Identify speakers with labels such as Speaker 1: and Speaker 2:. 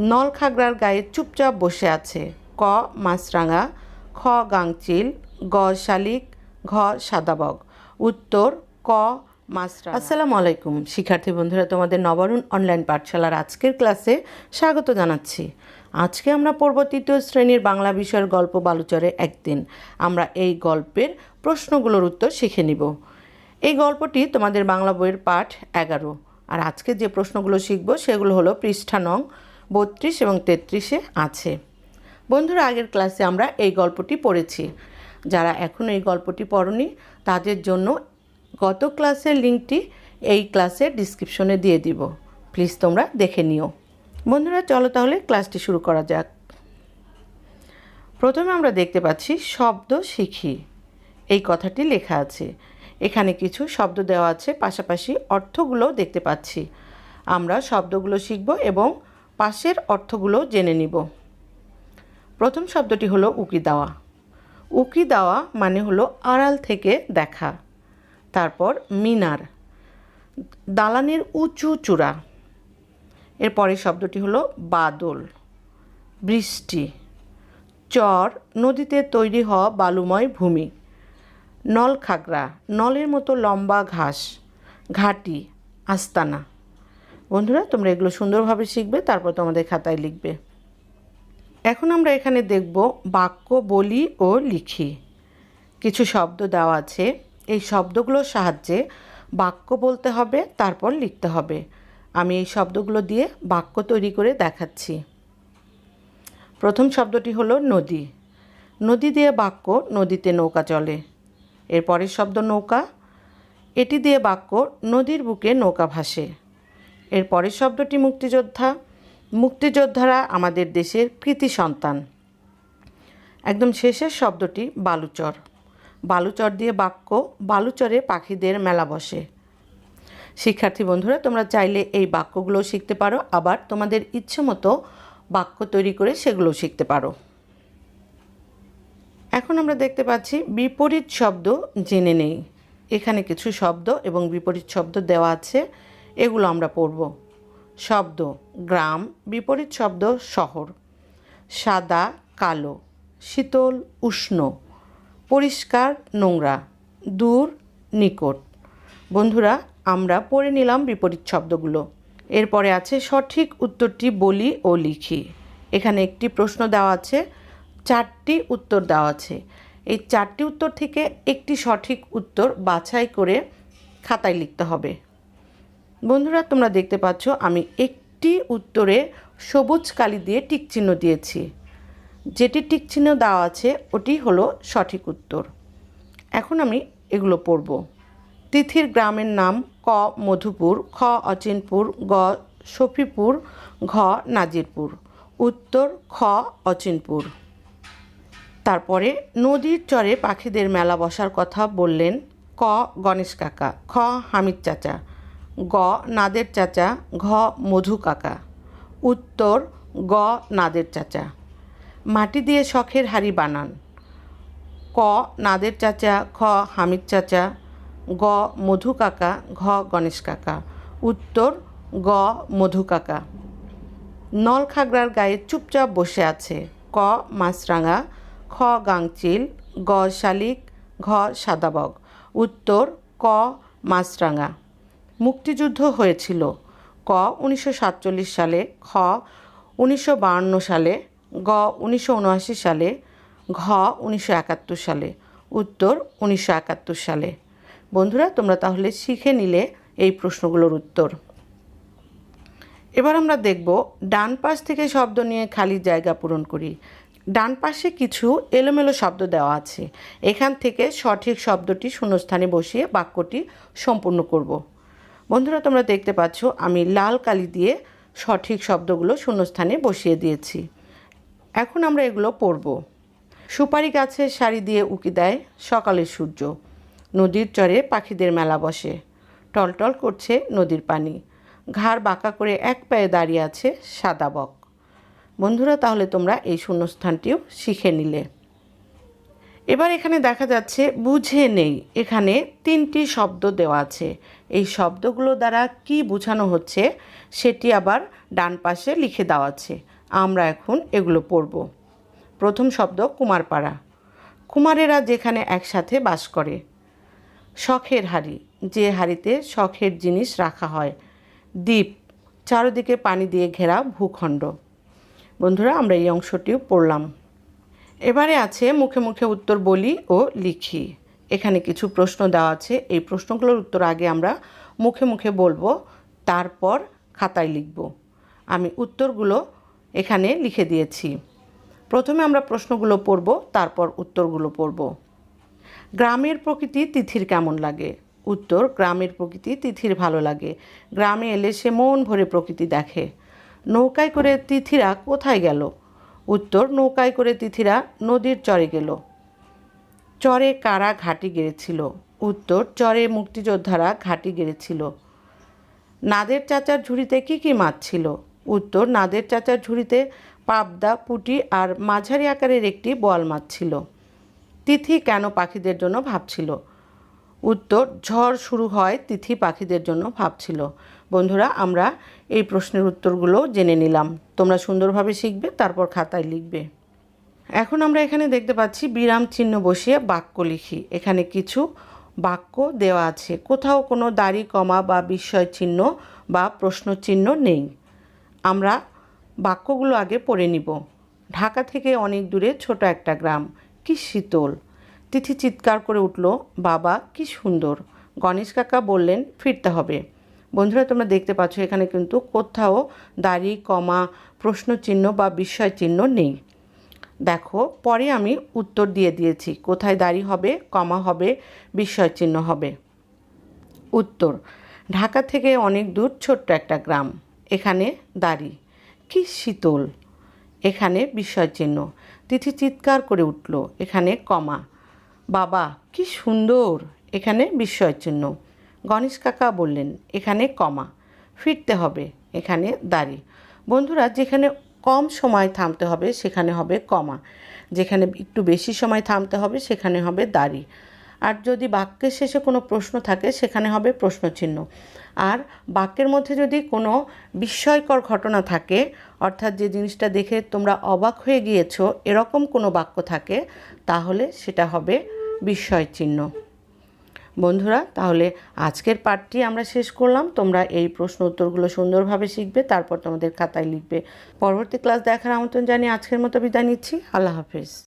Speaker 1: নলখাগড়ার গায়ে চুপচাপ বসে আছে। ক. মাছরাঙা, খ. গাংচিল, গ. শালিক, ঘ. সাদাবগ। উত্তর, ক. মাছরাঙা। আসসালামু আলাইকুম, শিক্ষার্থী বন্ধুরা, তোমাদের নবরুণ অনলাইন পাঠশালার আজকের ক্লাসে স্বাগত জানাচ্ছি। আজকে আমরা পড়ব তৃতীয় শ্রেণির বাংলা বিষয়ের গল্প বালুচরে একদিন। আমরা এই গল্পের প্রশ্নগুলোর উত্তর শিখে নিব। এই গল্পটি তোমাদের বাংলা বইয়ের পাঠ এগারো। আর আজকে যে প্রশ্নগুলো শিখব, সেগুলো হলো পৃষ্ঠা নং বত্রিশ এবং তেত্রিশে আছে। বন্ধুরা, আগের ক্লাসে আমরা এই গল্পটি পড়েছি। যারা এখন এই গল্পটি পড়নি, তাদের জন্য গত ক্লাসের লিঙ্কটি এই ক্লাসের ডিসক্রিপশনে দিয়ে দিব। প্লিজ তোমরা দেখে নিও। বন্ধুরা, চলো তাহলে ক্লাসটি শুরু করা যাক। প্রথমে আমরা দেখতে পাচ্ছি শব্দ শিখি। এই কথাটি লেখা আছে। এখানে কিছু শব্দ দেওয়া আছে, পাশাপাশি অর্থগুলো দেখতে পাচ্ছি। আমরা শব্দগুলো শিখব এবং পাশের অর্থগুলো জেনে নিব। প্রথম শব্দটি হলো উকি দেওয়া। উকি দেওয়া মানে হলো আড়াল থেকে দেখা। তারপর মিনার। দালানের উঁচু চূড়া। এর পরের শব্দটি হলো বাদল। বৃষ্টি। চর, নদীতে তৈরি হওয়া বালুময় ভূমি। নলখাগড়া, নলের মতো লম্বা ঘাস। ঘাটি, আস্তানা। বন্ধুরা, তোমরা এগুলো সুন্দরভাবে শিখবে, তারপর তোমাদের খাতায় লিখবে। এখন আমরা এখানে দেখব বাক্য, বলি ও লিখি। কিছু শব্দ দেওয়া আছে। এই শব্দগুলোর সাহায্যে বাক্য বলতে হবে, তারপর লিখতে হবে। আমি এই শব্দগুলো দিয়ে বাক্য তৈরি করে দেখাচ্ছি। প্রথম শব্দটি হলো নদী। নদী দিয়ে বাক্য নদীতে নৌকা চলে। এরপরের শব্দ নৌকা। এটি দিয়ে বাক্য নদীর বুকে নৌকা ভাসে। এর পরের শব্দটি মুক্তিযোদ্ধা। মুক্তিযোদ্ধারা আমাদের দেশের কৃতি সন্তান। একদম শেষের শব্দটি বালুচর। বালুচর দিয়ে বাক্য, বালুচরে পাখিদের মেলা বসে। শিক্ষার্থী বন্ধুরা, তোমরা চাইলে এই বাক্যগুলো শিখতে পারো, আবার তোমাদের ইচ্ছে মতো বাক্য তৈরি করে সেগুলো শিখতে পারো। এখন আমরা দেখতে পাচ্ছি বিপরীত শব্দ জেনে নেই। এখানে কিছু শব্দ এবং বিপরীত শব্দ দেওয়া আছে। এগুলো আমরা পড়ব। শব্দ, গ্রাম, বিপরীত শব্দ, শহর। সাদা, কালো, শীতল, উষ্ণ। পরিষ্কার, নোংরা। দূর, নিকট। বন্ধুরা, আমরা পড়ে নিলাম বিপরীত শব্দগুলো। এরপরে আছে সঠিক উত্তরটি বলি ও লিখি। এখানে একটি প্রশ্ন দেওয়া আছে, চারটি উত্তর দেওয়া আছে। এই চারটি উত্তর থেকে একটি সঠিক উত্তর বাছাই করে খাতায় লিখতে হবে। বন্ধুরা, তোমরা দেখতে পাচ্ছ আমি একটি উত্তরে সবুজ কালি দিয়ে টিক চিহ্ন দিয়েছি। যেটি টিক চিহ্ন দেওয়া আছে, ওটি হলো সঠিক উত্তর। এখন আমি এগুলো পড়ব। তিথির গ্রামের নাম ক, মধুপুর, খ, অচিনপুর, গ শফিপুর ঘ, নাজিরপুর। উত্তর, খ, অচিনপুর। তারপরে নদীর চরে পাখিদের মেলা বসার কথা বললেন ক, গণেশ কাকা, খ, হামিদ চাচা। গ, নাদের চাচা, ঘ, মধু কাকা। উত্তর, গ, নাদের চাচা। মাটি দিয়ে শখের হাড়ি বানান। ক, নাদের চাচা খ হামিদ চাচা। গ, মধু কাকা, ঘ, গণেশ কাকা। উত্তর, গ, মধু কাকা। নলখাগড়ার গায়ে চুপচাপ বসে আছে। ক, মাছরাঙা। খ, গাংচিল। গ, শালিক। ঘ, সাদাবগ। উত্তর, ক, মাছরাঙা। মুক্তিযুদ্ধ হয়েছিল। ক উনিশশো সাতচল্লিশ সালে, খ উনিশশো সালে, গ উনিশশো উনআশি সালে, ঘ উনিশশো একাত্তর সালে, উত্তর উনিশশো একাত্তর সালে। বন্ধুরা, তোমরা তাহলে শিখে নিলে এই প্রশ্নগুলোর উত্তর। এবার আমরা দেখব, ডান পাশ থেকে শব্দ নিয়ে খালি জায়গা পূরণ করি। ডান পাশে কিছু এলোমেলো শব্দ দেওয়া আছে। এখান থেকে সঠিক শব্দটি শূন্যস্থানে বসিয়ে বাক্যটি সম্পূর্ণ করব। বন্ধুরা, তোমরা দেখতে পাচ্ছ, আমি লাল কালি দিয়ে সঠিক শব্দগুলো শূন্যস্থানে বসিয়ে দিয়েছি। এখন আমরা এগুলো পড়ব। সুপারি গাছের শাড়ি দিয়ে উকি দেয় সকালের সূর্য। নদীর চরে পাখিদের মেলা বসে। টলটল করছে নদীর পানি। ঘাড় বাঁকা করে এক পায়ে দাঁড়িয়ে আছে সাদা বক। বন্ধুরা, তাহলে তোমরা এই শূন্যস্থানটিও শিখে নিলে। এবার এখানে দেখা যাচ্ছে বুঝে নেই, এখানে তিনটি শব্দ দেওয়া আছে। এই শব্দগুলো দ্বারা কি বোঝানো হচ্ছে, সেটি আবার ডান পাশে লিখে দেওয়া আছে। আমরা এখন এগুলো পড়ব। প্রথম শব্দ কুমারপাড়া। কুমারেরা যেখানে একসাথে বাস করে, শখের হাড়ি, যে হাড়িতে শখের জিনিস রাখা হয়, দ্বীপ, চারদিকে পানি দিয়ে ঘেরা ভূখণ্ড। বন্ধুরা, আমরা এই অংশটিও পড়লাম। এবারে আছে মুখে মুখে উত্তর বলি ও লিখি। এখানে কিছু প্রশ্ন দেওয়া আছে। এই প্রশ্নগুলোর উত্তর আগে আমরা মুখে মুখে বলব, তারপর খাতায় লিখব। আমি উত্তরগুলো এখানে লিখে দিয়েছি। প্রথমে আমরা প্রশ্নগুলো পড়ব, তারপর উত্তরগুলো পড়ব। গ্রামের প্রকৃতি তিথির কেমন লাগে? উত্তর, গ্রামের প্রকৃতি তিথির ভালো লাগে। গ্রামে এলে সে মন ভরে প্রকৃতি দেখে। নৌকায় করে তিথিরা কোথায় গেল? উত্তর নৌকায় করে তিথিরা নদীর চরে গেল। চরে কারা ঘাঁটি গেড়েছিল? উত্তর, চরে মুক্তিযোদ্ধারা ঘাঁটি গেড়েছিল। নাদের চাচার ঝুড়িতে কি কি মাছ ছিল? উত্তর, নাদের চাচার ঝুড়িতে পাবদা, পুঁটি আর মাঝারি আকারের একটি বোয়াল মাছ ছিল। তিথি কেন পাখিদের জন্য ভাবছিল? উত্তর, ঝড় শুরু হয় তিথি পাখিদের জন্য ভাবছিল। বন্ধুরা, আমরা এই প্রশ্নের উত্তরগুলো জেনে নিলাম। তোমরা সুন্দরভাবে শিখবে, তারপর খাতায় লিখবে। এখন আমরা এখানে দেখতে পাচ্ছি বিরাম চিহ্ন বসিয়ে বাক্য লিখি। এখানে কিছু বাক্য দেওয়া আছে। কোথাও কোনো দাড়ি, কমা বা বিস্ময় চিহ্ন বা প্রশ্ন চিহ্ন নেই। আমরা বাক্যগুলো আগে পড়ে নিব। ঢাকা থেকে অনেক দূরে ছোট একটা গ্রাম। কি শীতল। তিথি চিৎকার করে উঠল, বাবা, কি সুন্দর। গণেশ কাকা বললেন, ফিরতে হবে। বন্ধুরা, তোমরা দেখতে পাচ্ছ এখানে কিন্তু কোথাও দাড়ি, কমা প্রশ্ন চিহ্ন বা বিস্ময় চিহ্ন নেই। দেখো, পরে আমি উত্তর দিয়ে দিয়েছি, কোথায় দাড়ি হবে, কমা হবে বিস্ময় চিহ্ন হবে। উত্তর, ঢাকা থেকে অনেক দূর ছোট্ট একটা গ্রাম, এখানে দাড়ি। কি শীতল, এখানে বিস্ময় চিহ্ন তিথি চিৎকার করে উঠল, এখানে কমা। বাবা, কি সুন্দর, এখানে বিস্ময় চিহ্ন গণেশ কাকা বললেন, এখানে কমা, ফিরতে হবে, এখানে দাড়ি। বন্ধুরা, যেখানে কম সময় থামতে হবে, সেখানে হবে কমা। যেখানে একটু বেশি সময় থামতে হবে, সেখানে হবে দাড়ি। আর যদি বাক্যের শেষে কোনো প্রশ্ন থাকে, সেখানে হবে প্রশ্নচিহ্ন। আর বাক্যের মধ্যে যদি কোনো বিস্ময়কর ঘটনা থাকে, অর্থাৎ যে জিনিসটা দেখে তোমরা অবাক হয়ে গিয়েছো, এরকম কোনো বাক্য থাকে, তাহলে সেটা হবে বিস্ময় চিহ্ন বন্ধুরা, তাহলে আজকের পাঠটি আমরা শেষ করলাম। তোমরা এই প্রশ্ন উত্তরগুলো সুন্দরভাবে শিখবে, তারপর তোমাদের খাতায় লিখবে। পরবর্তী ক্লাস দেখার আমন্ত্রণ জানিয়ে আজকের মতো বিদায় নিচ্ছি। আল্লাহ হাফিজ।